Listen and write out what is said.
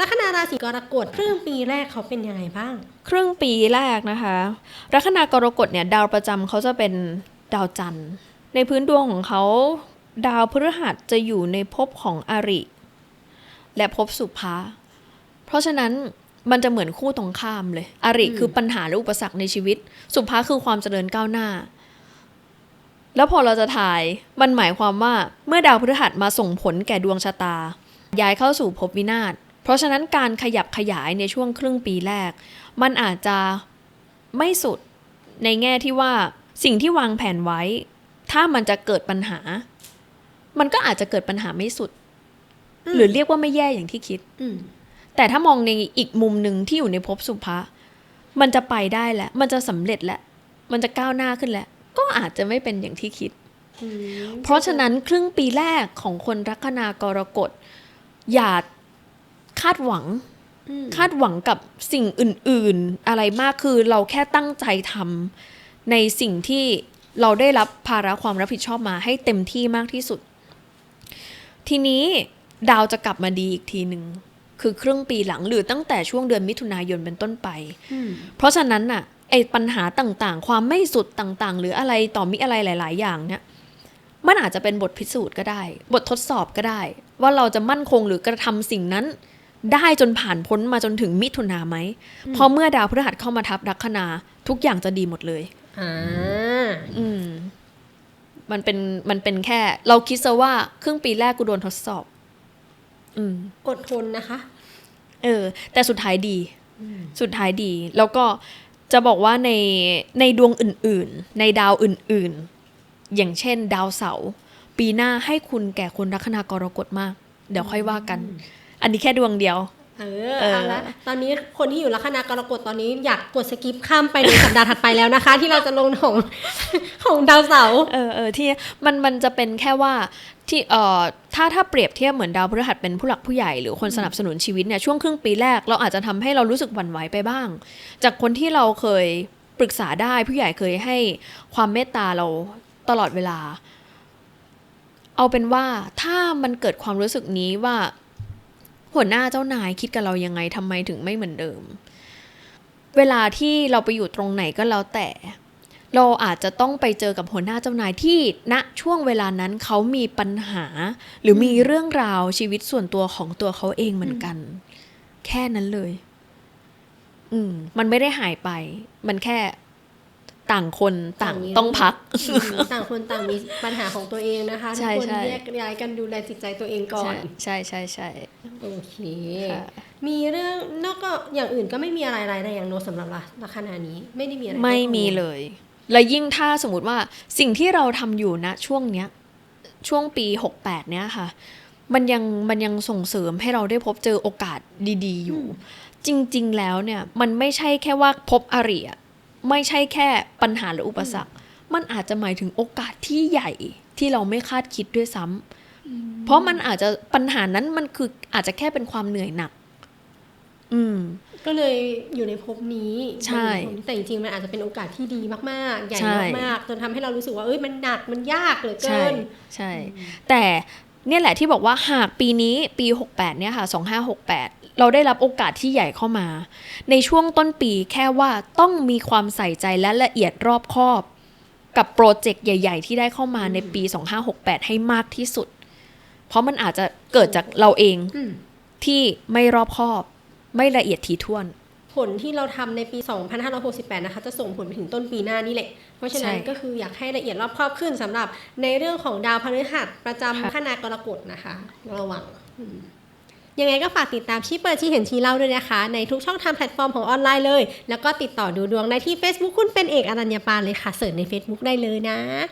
ลัคนาราศีกรกฎครึ่งปีแรกเขาเป็นยังไงบ้าง ครึ่งปีแรกนะคะลัคนากรกฎเนี่ยดาวประจำเขาจะเป็นดาวจันทร์ ในพื้นดวงของเขาดาวพฤหัสจะอยู่ในภพของอริ และภพสุภาเพราะฉะนั้นมันจะเหมือนคู่ตรงข้ามเลย อริอืมคือปัญหาและอุปสรรคในชีวิต สุภาคือความเจริญก้าวหน้า แล้วพอเราจะถ่าย มันหมายความว่าเมื่อดาวพฤหัสมาส่งผลแก่ดวงชะตา ย้ายเข้าสู่ภพวินาศเพ ราะฉะนั้นการขยับขยายในช่วงครึ่งปีแรก มันอาจจะไม่สุดในแง่ที่ว่าสิ่งที่วางแผนไว้ ถ้ามันจะเกิดปัญหา มันก็อาจจะเกิดปัญหาไม่สุดอืมหรือเรียกว่าไม่แย่อย่างที่คิดอืมแต่ถ้ามองในอีกมุมหนึ่งที่อยู่ในภพสุภะมันจะไปได้แหละมันจะสำเร็จแหละมันจะก้าวหน้าขึ้นแหละก็อาจจะไม่เป็นอย่างที่คิดอืมเพราะฉะนั้นครึ่งปีแรกของคนลัคนากรกฎอย่า คาดหวังอืมคาดหวังกับสิ่งอื่น ๆ อะไรมากคือเราแค่ตั้งใจทำในสิ่งที่เราได้รับภาระความรับผิดชอบมาให้เต็มที่มากที่สุด ทีนี้ดาวจะกลับมาดีอีกทีหนึ่งคือครึ่งปีหลังหรือตั้งแต่ช่วงเดือนมิถุนายนเป็นต้นไปอืมเพราะฉะนั้นน่ะไอ้ปัญหาต่างๆ ความไม่สุดต่างๆ หรืออะไรต่อมีอะไรหลาย ๆ อย่างเนี่ยมันอาจจะเป็นบทพิสูจน์ก็ได้ บททดสอบก็ได้ ว่าเราจะมั่นคงหรือกระทำสิ่งนั้น ได้จนผ่านพ้นมาจนถึงมิถุนาไหมเพราะเมื่อดาวพฤหัสเข้ามาทับลัคนาทุกอย่างจะดีหมดเลยอ่าอืม มันเป็นมันเป็นแค่ เราคิดซะว่าครึ่งปีแรกกูโดนทดสอบ อืม อดทนนะคะ เออ แต่สุดท้ายดี สุดท้ายดี แล้วก็จะบอกว่าในในดวงอื่น ๆ ในดาวอื่น ๆ อย่างเช่น ดาวเสาร์ปีหน้าให้คุณแก่คนลัคนากรกฎมาก เดี๋ยวค่อยว่ากัน อันนี้แค่ดวงเดียวเออเออเอาละตอนนี้คนที่อยู่ลัคนากรกฎตอนนี้อยากกดสกิปข้ามไปในสัปดาห์ถัดไปแล้วนะคะ ที่เราจะลงของของดาวเสาร์เออเออที่มันมันจะเป็นแค่ว่าที่เอ่อถ้าถ้าเปรียบเทียบเหมือนดาวพฤหัสเป็นผู้หลักผู้ใหญ่หรือคนสนับสนุนชีวิตเนี่ยช่วงครึ่งปีแรกเราอาจจะทำให้เรารู้สึกหวั่นไหวไปบ้าง จากคนที่เราเคยปรึกษาได้ผู้ใหญ่เคยให้ความเมตตาเราตลอดเวลา เอาเป็นว่าถ้ามันเกิดความรู้สึกนี้ว่า หัวหน้าเจ้านายคิดกับเรายังไงทำไมถึงไม่เหมือนเดิม เวลาที่เราไปอยู่ตรงไหนก็แล้วแต่ เราอาจจะต้องไปเจอกับหัวหน้าเจ้านายที่ณช่วงเวลานั้นเขามีปัญหา หรือมีเรื่องราวชีวิตส่วนตัวของตัวเขาเองเหมือนกัน แค่นั้นเลย อืม มันไม่ได้หายไป มันแค่ ต่างคนต่างต่างมีต้องพักอืมต่างคนต่างมีปัญหาของตัวเองนะคะทุใช่กคนใช่แยกย้ายกันดูแลจิตใจตัวเองก่อน ใช่ใช่ใช่โอเคค่ะมีเรื่องนอกก็อย่างอื่นก็ไม่มีอะไรร้ายแรงโนตสำหรับละลัคนานี้ ไม่ได้มีอะไรไม่มียเลย และยิ่งถ้าสมมติว่าสิ่งที่เราทำอยู่นะช่วงเนี้ย ช่วงปี68เนี้ยค่ะ มันยังมันยังส่งเสริมให้เราได้พบเจอโอกาสดี ๆ อยู่ จริง ๆ แล้วเนี่ย มันไม่ใช่แค่ว่าพบอริอะ ไม่ใช่แค่ปัญหาหรืออุปสรรค มันอาจจะหมายถึงโอกาสที่ใหญ่ที่เราไม่คาดคิดด้วยซ้ำเพราะมันอาจจะปัญหานั้นมันคืออาจจะแค่เป็นความเหนื่อยหนัก อืม ก็เลยอยู่ในภพนี้ใช่อยู่ในภพนี้แต่จริงๆมันอาจจะเป็นโอกาสที่ดีมากๆ ใหญ่ใช่มากๆจนทำให้เรารู้สึกว่าเอ้ยมันหนักมันยากเหลือใช่เกิน ใช่ แต่ เนี่ยแหละที่บอกว่าหากปีนี้ปี 68 เนี่ยค่ะ 2568 เราได้รับโอกาสที่ใหญ่เข้ามา ในช่วงต้นปีแค่ว่าต้องมีความใส่ใจและละเอียดรอบคอบ กับโปรเจกต์ใหญ่ ๆ ที่ได้เข้ามาในปี 2568 ให้มากที่สุด เพราะมันอาจจะเกิดจากเราเองอืมที่ไม่รอบคอบ ไม่ละเอียดถี่ถ้วนผ ลที่เราทำในปี 2568 นะคะ จะส่งผลไปถึงต้นปีหน้านี่แหละ เพราะฉะนั้นใช่ก็คืออยากให้ละเอียดรอบครอบขึ้นสำหรับในเรื่องของดาวพฤหัสประจำค่ะคณากรกฎนะคะ ระวังอืมยังไงก็ฝากติดตามชี้เปิดชี้เห็นชี้เล่าด้วยนะคะ ในทุกช่องทางแพลตฟอร์มของออนไลน์เลย แล้วก็ติดต่อดูดวงได้ที่ Facebook คุณเป็นเอกอรัญญาปานเลยค่ะเสิร์ชใน Facebook ได้เลยนะ